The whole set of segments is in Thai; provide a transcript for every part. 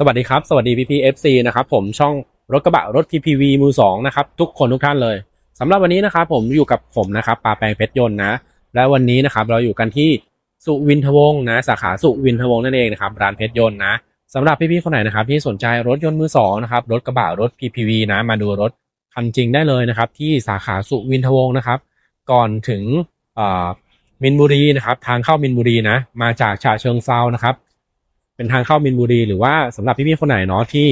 สวัสดีครับ สวัสดีพี่พีเอฟซีนะครับผมช่องรถกระบะรถ PPV มือสองนะครับทุกคนทุกท่านเลยสำหรับวันนี้นะครับผมอยู่กับผมนะครับปาแปลงเพชรยนต์นะ และวันนี้นะครับเราอยู่กันที่สุวินทวงศ์นะ สาขาสุวินทวงศ์นั่นเองนะครับร้านเพชรยนต์นะสำหรับพี่ๆคนไหนนะครับที่สนใจรถยนต์มือสองนะครับรถกระบะรถ PPV นะมาดูรถคันจริงได้เลยนะครับที่สาขาสุวินทวงศ์นะครับก่อนถึงมินบุรีนะครับทางเข้ามินบุรีนะมาจากฉะเชิงเซานะครับ เป็นทางเข้ามินบุรี หรือว่าสำหรับพี่ๆคนไหนเนาะที่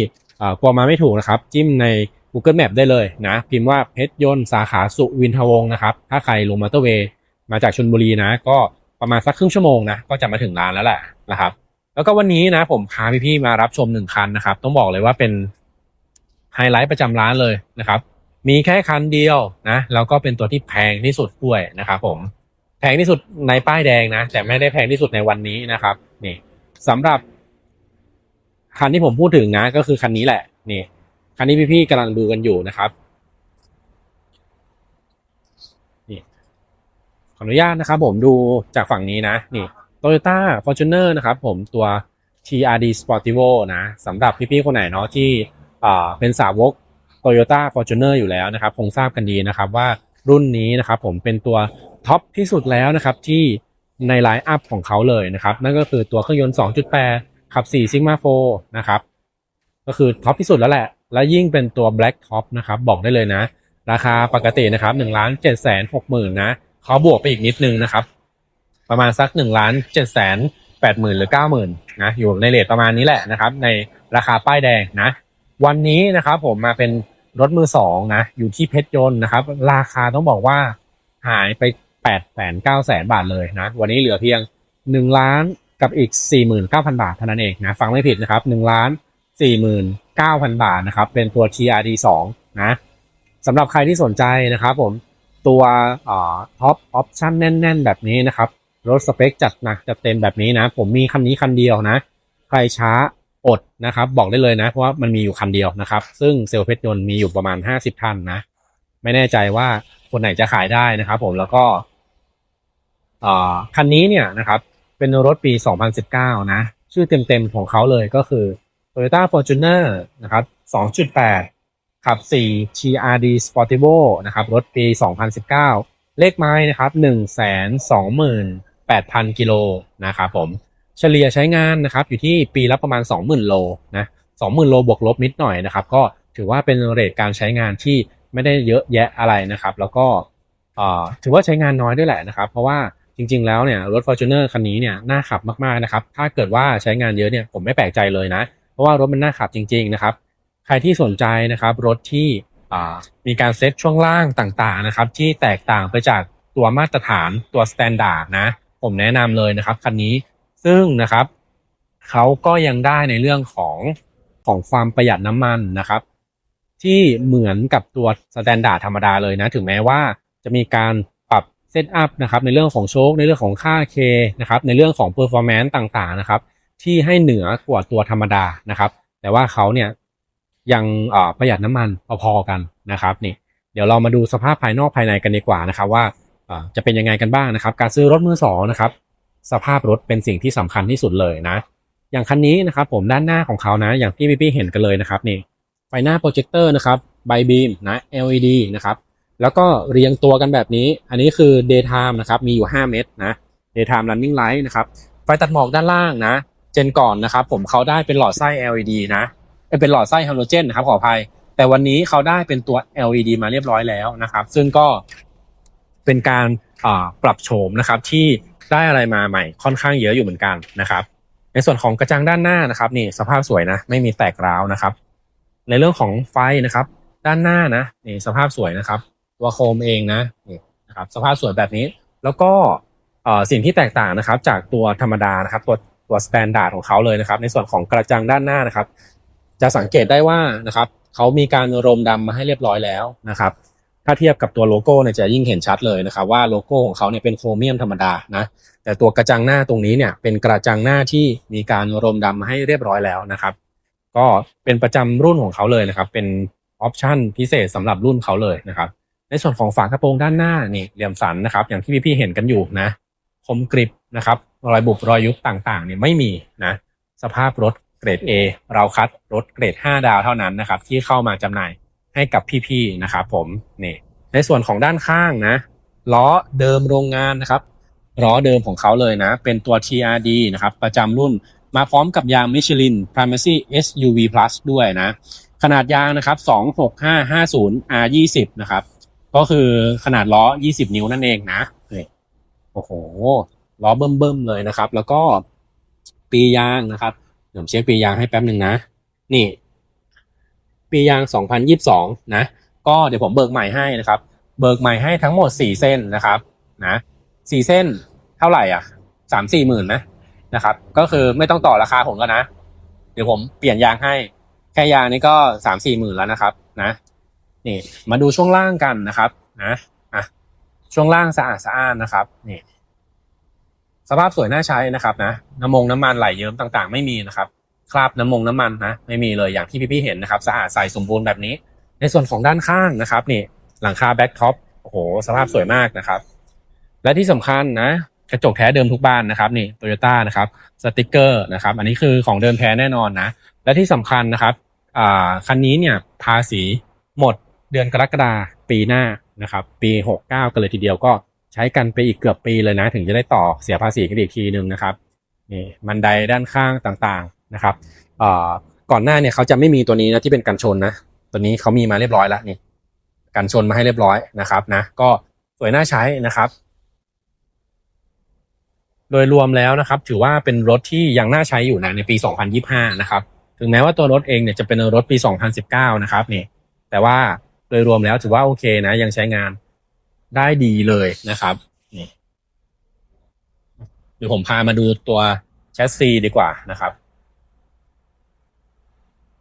กลัวมาไม่ถูกนะครับ จิ้มใน Google Map ได้เลยนะ พิมพ์ว่าเพชรยนต์สาขาสุวินทวงศ์นะครับ ถ้าใครลงมอเตอร์เวย์มาจากชลบุรีนะ ก็ประมาณสักครึ่งชั่วโมงนะก็จะมาถึงร้านแล้วแหละนะครับ แล้วก็วันนี้นะผมพาพี่ๆมารับชมหนึ่งคันนะครับ ต้องบอกเลยว่าเป็นไฮไลท์ประจำร้านเลยนะครับ มีแค่คันเดียวนะแล้วก็เป็นตัวที่แพงที่สุดด้วยนะครับผมแพงที่สุดในป้ายแดงนะ แต่ไม่ได้แพงที่สุดในวันนี้นะครับนี่สำหรับ คันที่ผมพูดถึงนะ ก็คือคันนี้แหละนี่คันนี้พี่ๆกำลังดูกันอยู่นะครับนี่ขออนุญาตนะครับ ผมดูจากฝั่งนี้นะนี่ Toyota Fortuner นะครับ ผมตัว TRD Sportivo นะสำหรับพี่ๆคนไหนเนาะที่อ่าเป็นสาวก Toyota Fortuner อยู่แล้วนะครับ คงทราบกันดีนะครับว่ารุ่นนี้นะครับผมเป็นตัวท็อปที่สุดแล้วนะครับที่ในไลน์อัพของเขาเลยนะครับ นั่นก็คือตัวเครื่องยนต์ 2.8 ขับ4 Sigma 4นะครับ ก็คือท็อปที่สุดแล้วแหละ และยิ่งเป็นตัว Black Top นะครับ บอกได้เลยนะ ราคาปกตินะครับ1ล้าน7แสน6หมื่นนะเขาบวกไปอีกนิดนึงนะครับ ประมาณสัก1ล้าน7แสน8หมื่นหรือ9หมื่นนะอยู่ในเรทประมาณนี้แหละนะครับ ในราคาป้ายแดงนะ วันนี้นะครับผมมาเป็นรถมือสองนะ อยู่ที่เพชรยนต์นะครับ ราคาต้องบอกว่าหายไป8แสน9แสนบาทเลยนะ วันนี้เหลือเพียง1ล้าน กับอีก 49,000 บาทเท่านั้นเองนะ ฟังไม่ผิดนะครับ1ล้าน49,000 บาทนะครับ เป็นตัว TRD 2นะสำหรับใครที่สนใจนะครับผมตัวท็อปออปชั่นแน่น ๆ แบบนี้นะครับ รถสเปคจัดหนักจัดเต็มแบบนี้นะ ผมมีคันนี้คันเดียวนะ ใครช้าอดนะครับ บอกได้เลยนะ เพราะว่ามันมีอยู่คันเดียวนะครับ ซึ่งเซลล์เพชรยนต์มีอยู่ประมาณ 50ท่านนะ ไม่แน่ใจว่าคนไหนจะขายได้นะครับ ผมแล้วก็คันนี้เนี่ยนะครับ เป็นรถปี 2019 นะ ชื่อเต็มๆของเขาเลยก็คือ Toyota Fortuner นะครับ 2.8 ขับ 4 TRD Sportivo นะครับ รถปี 2019 เลขไม้นะครับ 128,000 กิโลนะครับผม เฉลี่ยใช้งานนะครับ อยู่ที่ปีละประมาณ 20,000 โลนะ 20,000 โลบวกลบนิดหน่อยนะครับ ก็ถือว่าเป็นเรทการใช้งานที่ไม่ได้เยอะแยะอะไรนะครับ แล้วก็ถือว่าใช้งานน้อยด้วยแหละนะครับ เพราะว่า จริงๆแล้วเนี่ยรถ Fortuner คันนี้เนี่ยน่าขับมากๆนะครับถ้าเกิดว่าใช้งานเยอะเนี่ยผมไม่แปลกใจเลยนะ เพราะว่ารถมันน่าขับจริงๆนะครับใครที่สนใจนะครับรถที่มีการเซ็ตช่วงล่างต่างๆนะครับที่แตกต่างไปจากตัวมาตรฐานตัวสแตนดาร์ดนะผมแนะนำเลยนะครับคันนี้ซึ่งนะครับเขาก็ยังได้ในเรื่องของของความประหยัดน้ำมันนะครับ ที่เหมือนกับตัวสแตนดาร์ดธรรมดาเลยนะ ถึงแม้ว่าจะมีการ ซตอัพนะครับในเรื่องของโชคในเรื่องของค่าเคนะครับในเรื่องของเพอร์ฟอร์แมนซ์ต่างๆนะครับที่ให้เหนือกว่าตัวธรรมดานะครับ แต่ว่าเขาเนี่ยยังประหยัดน้ำมันพอๆกันนะครับนี่เดี๋ยวเรามาดูสภาพภายนอกภายในกันดีกว่านะครับว่าจะเป็นยังไงกันบ้างนะครับ การซื้อรถมือสองนะครับสภาพรถเป็นสิ่งที่สำคัญที่สุดเลยนะ อย่างคันนี้นะครับผมด้านหน้าของเขานะ อย่างที่พี่ๆเห็นกันเลยนะครับนี่ไฟหน้าโปรเจคเตอร์นะครับไบบีมนะ LED นะครับ แล้วก็เรียงตัวกันแบบนี้ อันนี้คือ daytime นะครับ มีอยู่ 5 เม็ดนะ daytime running light นะครับ ไฟตัดหมอกด้านล่างนะ เจนก่อนนะครับ ผมเขาได้เป็นหลอดไส้ LED นะ เป็นหลอดไส้ฮาโลเจนนะครับขออภัย แต่วันนี้เขาได้เป็นตัว LED มาเรียบร้อยแล้วนะครับ ซึ่งก็เป็นการปรับโฉมนะครับที่ได้อะไรมาใหม่ค่อนข้างเยอะอยู่เหมือนกันนะครับ ในส่วนของกระจังด้านหน้านะครับนี่สภาพสวยนะ ไม่มีแตกร้าวนะครับ ในเรื่องของไฟนะครับ ด้านหน้านะนี่สภาพสวยนะครับ ตัวโคมเองนะนี่นะครับสภาพสวยแบบนี้ แล้วก็เอ่อสิ่งที่แตกต่างนะครับ จากตัวธรรมดานะครับ ตัวตัวสแตนดาร์ดของเขาเลยนะครับ ในส่วนของกระจังด้านหน้านะครับ จะสังเกตได้ว่านะครับเขามีการรมดำมาให้เรียบร้อยแล้วนะครับ ถ้าเทียบกับตัวโลโก้เนี่ยจะยิ่งเห็นชัดเลยนะครับ ว่าโลโก้ของเขาเนี่ยเป็นโครเมียมธรรมดานะแต่ตัวกระจังหน้าตรงนี้เนี่ยเป็นกระจังหน้าที่มีการรมดำมาให้เรียบร้อยแล้วนะครับ ก็เป็นประจำรุ่นของเขาเลยนะครับ เป็นออปชั่นพิเศษสำหรับรุ่นเขาเลยนะครับ ในส่วนของฝากระโปรงด้านหน้านี่เหลี่ยมสันนะครับ อย่างที่พี่ๆเห็นกันอยู่นะ คมกริบนะครับ รอยบุบรอยยุบต่างๆเนี่ยไม่มีนะ สภาพรถเกรด A เราคัดรถเกรด 5 ดาวเท่านั้นนะครับ ที่เข้ามาจำหน่ายให้กับพี่ๆนะครับผมนี่ในส่วนของด้านข้างนะล้อเดิมโรงงานนะครับล้อเดิมของเขาเลยนะ เป็นตัว TRD นะครับ ประจำรุ่นมาพร้อมกับยาง Michelin Primacy SUV Plus ด้วยนะ ขนาดยางนะครับ 26550 R20 นะครับ ก็คือขนาดล้อ 20 นิ้วนั่นเองนะนี่โอ้โห ล้อเบิ่มๆเลยนะครับ แล้วก็ปียางนะครับเดี๋ยวผมเช็คปียางให้แป๊บหนึ่งนะ นี่ ปียาง 2022 นะ ก็เดี๋ยวผมเบิกใหม่ให้นะครับ เบิกใหม่ให้ทั้งหมด 4 เส้นนะครับนะสี่เส้นเท่าไหร่อะสามสี่หมื่นนะนะครับ ก็คือไม่ต้องต่อราคาผมก็นะ เดี๋ยวผมเปลี่ยนยางให้ แค่ยางนี้ก็สามสี่หมื่นแล้วนะครับ นะ นี่มาดูช่วงล่างกันนะครับนะอะช่วงล่างสะอาดสะอ้านนะครับนี่สภาพสวยน่าใช้นะครับนะน้ำมงน้ำมันไหลเยิ้มต่างๆ ไม่มีนะครับคราบน้ำมงน้ำมันนะไม่มีเลยอย่างที่พี่ๆเห็นนะครับ สะอาดใสสมบูรณ์แบบนี้ ในส่วนของด้านข้างนะครับนี่หลังคาแบ็คท็อปโอ้โหสภาพสวยมากนะครับ และที่สำคัญนะกระจกแท้เดิมทุกบ้านนะครับนี่โตโยต้านะครับสติกเกอร์นะครับ อันนี้คือของเดิมแท้แน่นอนนะ และที่สำคัญนะครับคันนี้เนี่ยภาษีหมด ดือนกรกฎาปีหน้านะครับ ปี 69 กันเลยทีเดียวก็ใช้กันไปอีกเกือบปีเลยนะ ถึงจะได้ต่อเสียภาษีกันอีกทีหนึ่งนะครับนี่มันไดด้านข้างต่างๆนะครับเอ่าก่อนหน้าเนี่ยเขาจะไม่มีตัวนี้นะที่เป็นกันชนนะ ตัวนี้เขามีมาเรียบร้อยแล้วนี่กันชนมาให้เรียบร้อยนะครับนะ ก็สวยน่าใช้นะครับ โดยรวมแล้วนะครับ ถือว่าเป็นรถที่ยังน่าใช้อยู่นะในปี 2025 นะครับ ถึงแม้ว่าตัวรถเองเนี่ยจะเป็นรถปี 2019 นะครับนี่แต่ว่า โดยรวมแล้วถือว่าโอเคนะ ยังใช้งานได้ดีเลยนะครับนี่เดี๋ยวผมพามาดูตัวแชสซีดีกว่านะครับ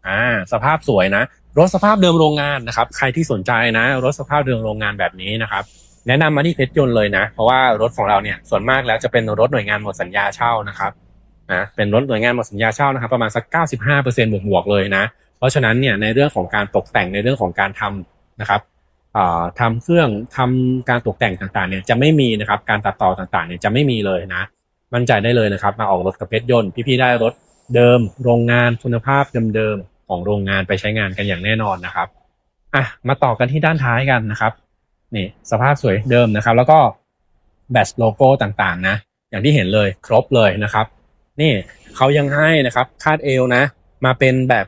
อ่าสภาพสวยนะ รถสภาพเดิมโรงงานนะครับ ใครที่สนใจนะ รถสภาพเดิมโรงงานแบบนี้นะครับ แนะนำมาที่เพชรยนต์เลยนะ เพราะว่ารถของเราเนี่ยส่วนมากแล้วจะเป็นรถหน่วยงานหมดสัญญาเช่านะครับนะเป็นรถหน่วยงานหมดสัญญาเช่านะครับ ประมาณสัก 95%บวกๆเลยนะ เพราะฉะนั้นเนี่ยในเรื่องของการตกแต่งในเรื่องของการทำ นะครับอ่าทำเครื่องทำการตกแต่งต่างๆเนี่ยจะไม่มีนะครับการตัดต่อต่างๆเนี่ยจะไม่มีเลยนะ มั่นใจได้เลยนะครับ มาออกรถกับเพชรยนต์พี่ๆได้รถเดิม โรงงานคุณภาพเดิมๆของโรงงานไปใช้งานกันอย่างแน่นอนนะครับอะมาต่อกันที่ด้านท้ายกันนะครับนี่สภาพสวยเดิมนะครับ แล้วก็แบตโลโก้ต่างๆ นะ อย่างที่เห็นเลยครบเลยนะครับ นี่เขายังให้นะครับคาดเอวนะ มาเป็นแบบ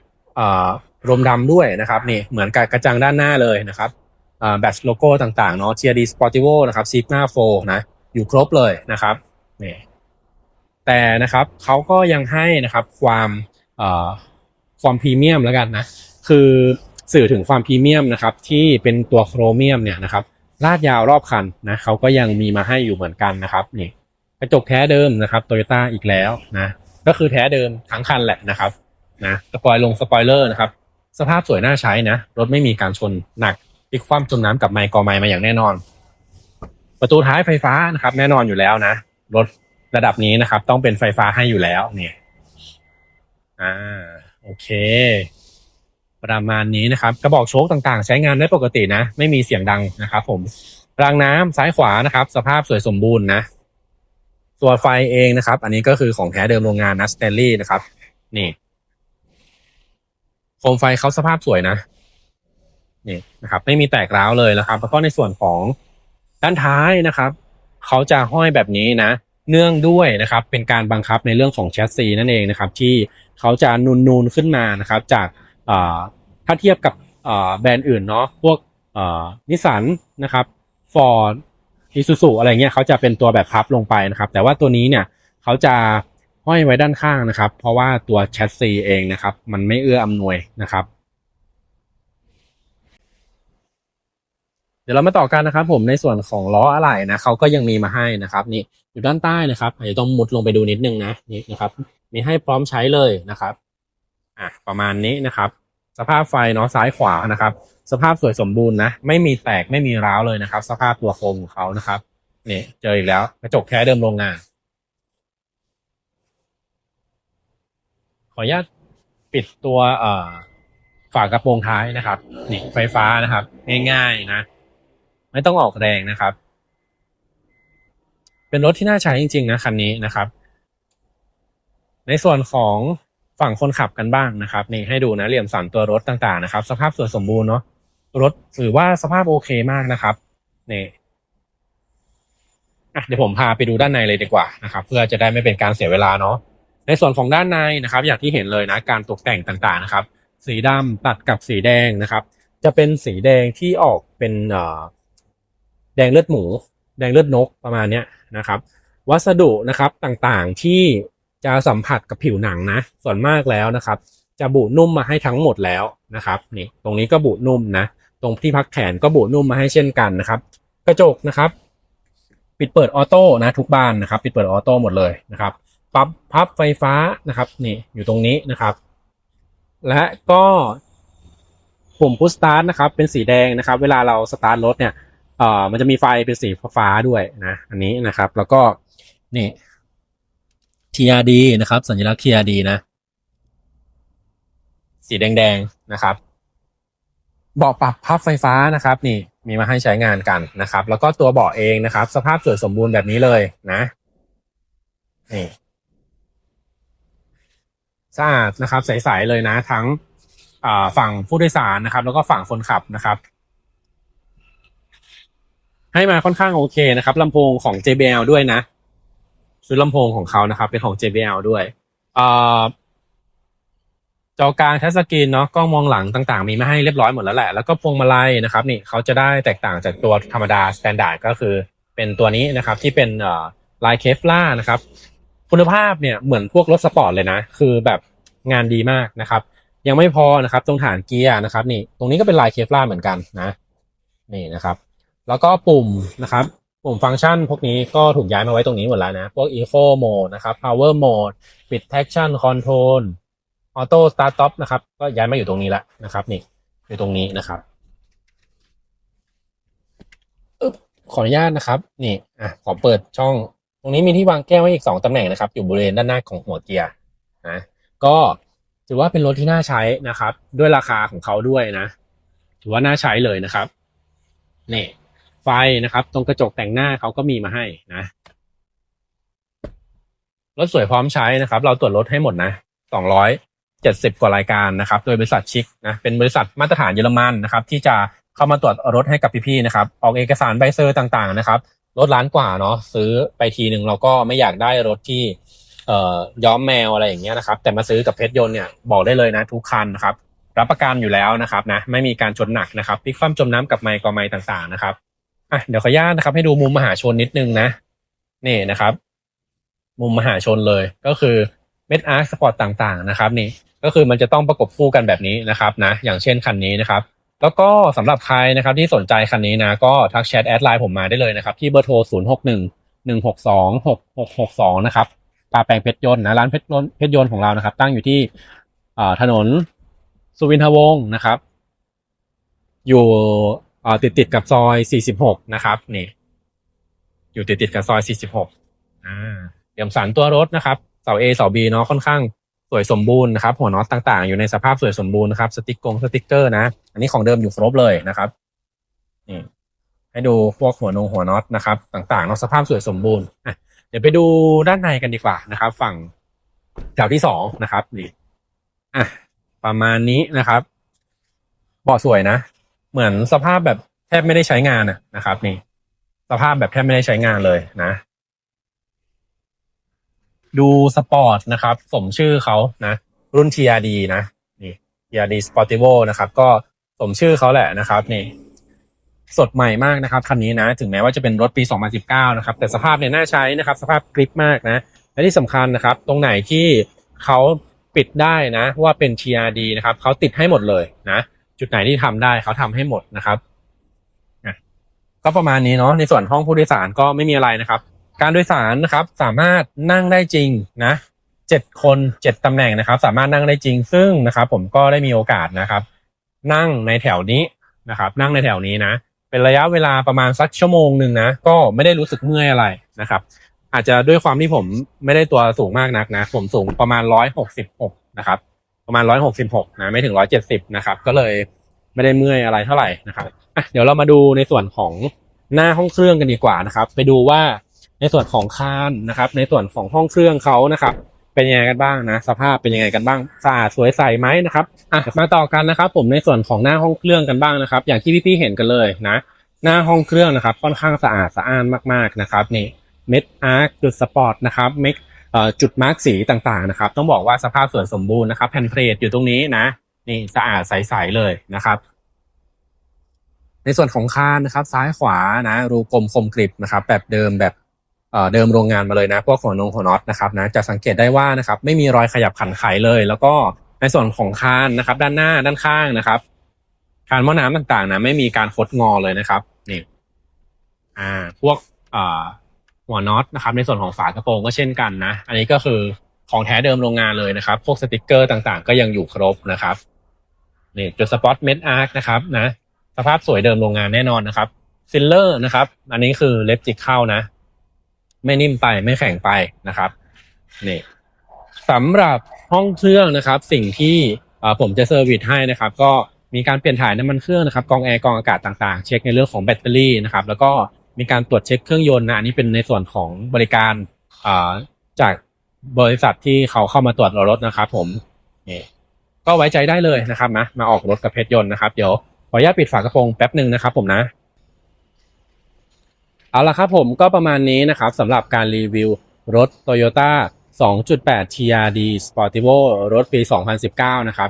รมดำด้วยนะครับนี่เหมือนกับกระจังด้านหน้าเลยนะครับแบตโลโก้ต่างๆเนาะ TRD Sportivo นะครับ Sigma 4นะอยู่ครบเลยนะครับนี่แต่นะครับเขาก็ยังให้นะครับความความพรีเมียมแล้วกันนะคือสื่อถึงความพรีเมียมนะครับที่เป็นตัวโครเมียมเนี่ยนะครับลาดยาวรอบคันนะเขาก็ยังมีมาให้อยู่เหมือนกันนะครับนี่กระจกแท้เดิมนะครับโตโยต้าอีกแล้วนะก็คือแท้เดิมทั้งคันแหละนะครับนะสปอยลงสปอยเลอร์นะครับ สภาพสวยน่าใช้นะ รถไม่มีการชนหนักพลิกคว่ำจมน้ำกับไมค์กอไมค์มาอย่างแน่นอน ประตูท้ายไฟฟ้านะครับ แน่นอนอยู่แล้วนะ รถระดับนี้นะครับ ต้องเป็นไฟฟ้าให้อยู่แล้วเนี่ยอ่าโอเค ประมาณนี้นะครับ กระบอกโชคต่างๆ ใช้งานได้ปกตินะ ไม่มีเสียงดังนะครับ ผมรางน้ำซ้ายขวานะครับ สภาพสวยสมบูรณ์นะตัวไฟเองนะครับ อันนี้ก็คือของแท้เดิมโรงงานนะสเตนลี่นะครับ นี่ โคมไฟเขาสภาพสวยนะนี่นะครับ ไม่มีแตกร้าวเลยนะครับ แล้วก็ในส่วนของด้านท้ายนะครับเขาจะห้อยแบบนี้นะ เนื่องด้วยนะครับ เป็นการบังคับในเรื่องของแชสซีนั่นเองนะครับ ที่เขาจะนูนๆขึ้นมานะครับ จากาถ้าเทียบกับแบรนด์อื่นเนาะพวกนิสสันนะครับฟอร์ดอิซูซูอะไรเงี้ยเขาจะเป็นตัวแบบพับลงไปนะครับ แต่ว่าตัวนี้เนี่ยเขาจะ ห้อยไว้ด้านข้างนะครับ เพราะว่าตัวแชสซีเองนะครับ มันไม่เอื้ออำนวยนะครับ เดี๋ยวเรามาต่อกันนะครับ ผมในส่วนของล้ออะไหล่นะเขาก็ยังมีมาให้นะครับ นี่อยู่ด้านใต้นะครับอาจจะต้องมุดลงไปดูนิดนึงนะนี่นะครับ มีให้พร้อมใช้เลยนะครับอะประมาณนี้นะครับสภาพไฟเนาะซ้ายขวานะครับ สภาพสวยสมบูรณ์นะ ไม่มีแตกไม่มีร้าวเลยนะครับ สภาพตัวโครงของเขานะครับนี่เจออีกแล้วกระจกแท้เดิมโรงงาน ออนุญาตปิดตัวเอ่อฝากระโปรงท้ายนะครับนี่ไฟฟ้านะครับ ง่ายๆนะ ไม่ต้องออกแรงนะครับ เป็นรถที่น่าใช้จริง ๆ นะคันนี้นะครับ ในส่วนของฝั่งคนขับกันบ้างนะครับนี่ให้ดูนะเหลี่ยมสันตัวรถต่างๆนะครับ สภาพสวยสมบูรณ์เนาะรถถือว่าสภาพโอเคมากนะครับนี่อะเดี๋ยวผมพาไปดูด้านในเลยดีกว่านะครับ เพื่อจะได้ไม่เป็นการเสียเวลาเนาะ ในส่วนของด้านในนะครับ อย่างที่เห็นเลยนะการตกแต่งต่างๆนะครับ สีดำตัดกับสีแดงนะครับ จะเป็นสีแดงที่ออกเป็นแดงเลือดหมู แดงเลือดนกประมาณเนี้ยนะครับ วัสดุนะครับต่างๆที่จะสัมผัสกับผิวหนังนะ ส่วนมากแล้วนะครับ จะบุนุ่มมาให้ทั้งหมดแล้วนะครับนี่ตรงนี้ก็บุนุ่มนะ ตรงที่พักแขนก็บุนุ่มมาให้เช่นกันนะครับ กระจกนะครับ ปิดเปิดออโต้นะทุกบานนะครับ ปิดเปิดออโต้หมดเลยนะครับ ปรับพับไฟฟ้านะครับนี่อยู่ตรงนี้นะครับ และก็ปุ่มพุชสตาร์ทนะครับเป็นสีแดงนะครับ เวลาเราสตาร์ทรถเนี่ยเอ่อมันจะมีไฟเป็นสีฟ้าด้วยนะอันนี้นะครับ แล้วก็นี่ TRD นะครับ สัญลักษณ์ TRD นะ สีแดงๆนะครับเบาะปรับพับไฟฟ้านะครับนี่มีมาให้ใช้งานกันนะครับ แล้วก็ตัวเบาะเองนะครับ สภาพสวยสมบูรณ์แบบนี้เลยนะนี่ สะอาดนะครับใสๆเลยนะ ทั้งฝั่งผู้โดยสารนะครับ แล้วก็ฝั่งคนขับนะครับ ให้มาค่อนข้างโอเคนะครับลำโพงของ JBL ด้วยนะชุดลำโพงของเขานะครับ เป็นของ JBL ด้วยอจอกลางทัชสกรีนเนาะกล้องมองหลังต่างๆ มีมาให้เรียบร้อยหมดแล้วแหละ แล้วก็พวงมาลัยนะครับ นี่เขาจะได้แตกต่างจากตัวธรรมดาสแตนดาร์ดก็คือเป็นตัวนี้นะครับ ที่เป็นลายเคฟล่านะครับ คุณภาพเนี่ยเหมือนพวกรถสปอร์ตเลยนะ คือแบบงานดีมากนะครับ ยังไม่พอนะครับ ตรงฐานเกียร์นะครับ นี่ตรงนี้ก็เป็นลายเคฟล่าเหมือนกันนะนี่นะครับ แล้วก็ปุ่มนะครับ ปุ่มฟังก์ชันพวกนี้ก็ถูกย้ายมาไว้ตรงนี้หมดแล้วนะ พวก Eco Mode นะครับ Power Mode ปิด Traction Control ออโต้สตาร์ท o p นะครับ ก็ย้ายมาอยู่ตรงนี้แล้วนะครับ นี่อยู่ตรงนี้นะครับอขออนุญาตนะครับ นี่อะขอเปิดช่อง รงนี้มีที่วางแก้วไว้อีกสองตำแหน่งนะครับ อยู่บริเวณด้านหน้าของหัวเกียร์นะก็ถือว่าเป็นรถที่น่าใช้นะครับ ด้วยราคาของเขาด้วยนะ ถือว่าน่าใช้เลยนะครับนี่ไฟนะครับ ตรงกระจกแต่งหน้าเขาก็มีมาให้นะรถสวยพร้อมใช้นะครับ เราตรวจรถให้หมดนะสองร้อยเจ็ดสิบกว่ารายการนะครับ โดยบริษัทชิคนะเป็นบริษัทมาตรฐานเยอรมันนะครับ ที่จะเข้ามาตรวจรถให้กับพี่ๆนะครับ ออกเอกสารใบเซอร์ต่างๆนะครับ รถล้านกว่าเนาะซื้อไปทีหนึ่งเราก็ไม่อยากได้รถที่เอ่อย้อมแมวอะไรอย่างเงี้ยนะครับ แต่มาซื้อกับเพชรยนต์เนี่ยบอกได้เลยนะทุกคันนะครับ รับประกันอยู่แล้วนะครับนะไม่มีการชนหนักนะครับพลิกคว่ำจมน้ำกับไมค์กอไมค์ต่างๆนะครับอะเดี๋ยวขออนุญาตนะครับ ให้ดูมุมมหาชนนิดนึงนะนี่นะครับ มุมมหาชนเลยก็คือเม็ดอาร์คสปอร์ตต่างๆนะครับ นี่ก็คือมันจะต้องประกบคู่กันแบบนี้นะครับนะอย่างเช่นคันนี้นะครับ แล้วก็สำหรับใครนะครับที่สนใจคันนี้นะก็ทักแชทแอดไลน์ผมมาได้เลยนะครับ ที่เบอร์โทร 0 6 1 1 6 2 6 6 6 2 นะครับปลาแปลงเพชรยนต์นะร้านเพชรยนต์เพชรยนต์ของเรานะครับ ตั้งอยู่ที่ถนนสุวินทวงศ์นะครับ อยู่ติดติดกับซอย 46 นะครับนี่ อยู่ติดติดกับซอย 46อ่าเตรียมสารตัวรถนะครับเสา A เสา B เนาะค่อนข้าง สวยสมบูรณ์นะครับหัวน็อตต่างๆ อยู่ในสภาพสวยสมบูรณ์นะครับสติกกงสติกเกอร์นะ อันนี้ของเดิมอยู่ครบเลยนะครับนี่ให้ดูพวกหัวนงหัวน็อตนะครับต่างๆเนาะสภาพสวยสมบูรณ์อะเดี๋ยวไปดูด้านในกันดีกว่านะครับ ฝั่งแถวที่สองนะครับนี่อะประมาณนี้นะครับเบาสวยนะ เหมือนสภาพแบบแทบไม่ได้ใช้งานนะครับ นี่ สภาพแบบแทบไม่ได้ใช้งานเลยนะ ดูสปอร์ตนะครับ สมชื่อเขานะ รุ่น TRD นะนี่ TRD Sportivo นะครับ ก็สมชื่อเขาแหละนะครับนี่สดใหม่มากนะครับคันนี้นะ ถึงแม้ว่าจะเป็นรถปี 2019 นะครับ แต่สภาพเนี่ยน่าใช้นะครับ สภาพกริปมากนะ และที่สำคัญนะครับ ตรงไหนที่เขาปิดได้นะ ว่าเป็น TRD นะครับเขาติดให้หมดเลยนะ จุดไหนที่ทำได้เขาทำให้หมดนะครับก็ประมาณนี้เนาะในส่วนห้องผู้โดยสารก็ไม่มีอะไรนะครับ การโดยสารนะครับสามารถนั่งได้จริงนะเจ็ดคนเจ็ดตำแหน่งนะครับ สามารถนั่งได้จริง ซึ่งนะครับ ผมก็ได้มีโอกาสนะครับ นั่งในแถวนี้นะครับ นั่งในแถวนี้นะ เป็นระยะเวลาประมาณสักชั่วโมงหนึ่งนะก็ไม่ได้รู้สึกเมื่อยอะไรนะครับ อาจจะด้วยความที่ผมไม่ได้ตัวสูงมากนักนะ ผมสูงประมาณร้อยหกสิบหกนะครับ ประมาณร้อยหกสิบหกนะไม่ถึงร้อยเจ็ดสิบนะครับ ก็เลยไม่ได้เมื่อยอะไรเท่าไหร่นะครับอะเดี๋ยวเรามาดูในส่วนของหน้าห้องเครื่องกันดีกว่านะครับ ไปดูว่า ในส่วนของคานนะครับ ในส่วนของห้องเครื่องเขานะครับ เป็นยังไงกันบ้างนะ สภาพเป็นยังไงกันบ้างสะอาดสวยใสไหมนะครับอะมาต่อกันนะครับ ผมในส่วนของหน้าห้องเครื่องกันบ้างนะครับ อย่างที่พี่ๆเห็นกันเลยนะ หน้าห้องเครื่องนะครับ ค่อนข้างสะอาดสะอ้านมากๆนะครับนี่เม็ดอาร์คจุดสปอร์ตนะครับเม็ดจุดมาร์กสีต่างๆนะครับ ต้องบอกว่าสภาพสวยสมบูรณ์นะครับแผ่นเพลทอยู่ตรงนี้นะ นี่สะอาดใสๆเลยนะครับในส่วนของคานนะครับ ซ้ายขวานะรูกลมคมกริบนะครับ แบบเดิมแบบ เดิมโรงงานมาเลยนะพวกหัวนงหัวน็อตนะครับนะจะสังเกตได้ว่านะครับไม่มีรอยขยับขันไขเลย แล้วก็ในส่วนของคานนะครับ ด้านหน้าด้านข้างนะครับคานหม้อน้ำต่างๆนะไม่มีการคดงอเลยนะครับนี่อ่าพวกอ่าหัวน็อตนะครับ ในส่วนของฝากระโปรงก็เช่นกันนะ อันนี้ก็คือของแท้เดิมโรงงานเลยนะครับ พวกสติกเกอร์ต่างๆ ก็ยังอยู่ครบนะครับนี่จุดสปอตเม็ดอาร์คนะครับนะสภาพสวยเดิมโรงงานแน่นอนนะครับซิลเลอร์นะครับ อันนี้คือเล็บจิกเข้านะ ไม่นิ่มไปไม่แข็งไปนะครับนี่สำหรับห้องเครื่องนะครับ สิ่งที่ผมจะเซอร์วิสให้นะครับ ก็มีการเปลี่ยนถ่ายน้ำมันเครื่องนะครับกองแอร์กองอากาศต่างๆ เช็คในเรื่องของแบตเตอรี่นะครับ แล้วก็มีการตรวจเช็คเครื่องยนต์นะอันนี้เป็นในส่วนของบริการจากบริษัทที่เขาเข้ามาตรวจรถนะครับผมนี่ก็ไว้ใจได้เลยนะครับนะมาออกรถกับเพชรยนต์นะครับ เดี๋ยวขออนุญาตปิดฝากระโปรงแป๊บหนึ่งนะครับผมนะ เอาละครับผมก็ประมาณนี้นะครับสำหรับการรีวิวรถ Toyota 2.8 TRD Sportivo รถปี 2019 นะครับ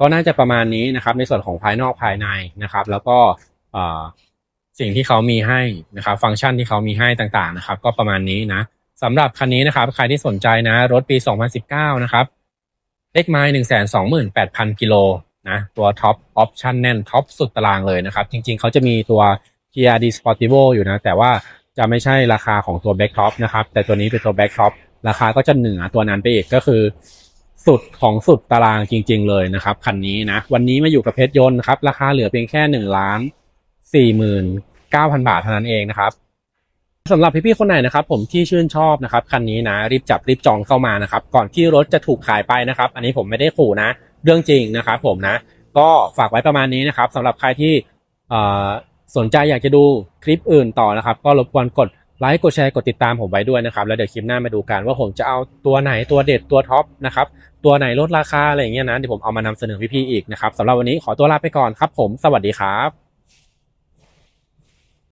ก็น่าจะประมาณนี้นะครับ ในส่วนของภายนอกภายในนะครับ แล้วก็สิ่งที่เขามีให้นะครับ ฟังก์ชันที่เขามีให้ต่างๆนะครับ ก็ประมาณนี้นะสำหรับคันนี้นะครับ ใครที่สนใจนะ รถปี 2019 นะครับ เลขไม้หนึ่งแสนสองหมื่นแปดพันกิโลนะ ตัวท็อปออปชั่นแน่นท็อปสุดตารางเลยนะครับ จริงๆ เขาจะมีตัว TRD Sportivo อยู่นะ แต่ว่าจะไม่ใช่ราคาของตัว Back Top นะครับ แต่ตัวนี้เป็นตัว Back Top ราคาก็จะเหนือตัวนั้นไปอีกก็คือ สุดของสุดตารางจริง ๆ เลยนะครับ คันนี้นะ วันนี้มาอยู่กับเพชรยนต์ครับ ราคาเหลือเพียงแค่หนึ่งล้านสี่หมื่นเก้าพันบาทเท่านั้นเองนะครับสำหรับพี่ๆคนไหนนะครับ ผมที่ชื่นชอบนะครับคันนี้นะ รีบจับรีบจองเข้ามานะครับ ก่อนที่รถจะถูกขายไปนะครับ อันนี้ผมไม่ได้ขู่นะ เรื่องจริงนะครับผมนะ ก็ฝากไว้ประมาณนี้นะครับสำหรับใครที่เอ่อ สนใจอยากจะดูคลิปอื่นต่อนะครับ ก็รบกวนกดไลค์กดแชร์กดติดตามผมไว้ด้วยนะครับ แล้วเดี๋ยวคลิปหน้ามาดูกันว่าผมจะเอาตัวไหนตัวเด็ดตัวท็อปนะครับ ตัวไหนลดราคาอะไรอย่างเงี้ยนะเดี๋ยวผมเอามานำเสนอพี่ๆอีกนะครับสำหรับวันนี้ขอตัวลาไปก่อนครับ ผมสวัสดีครับ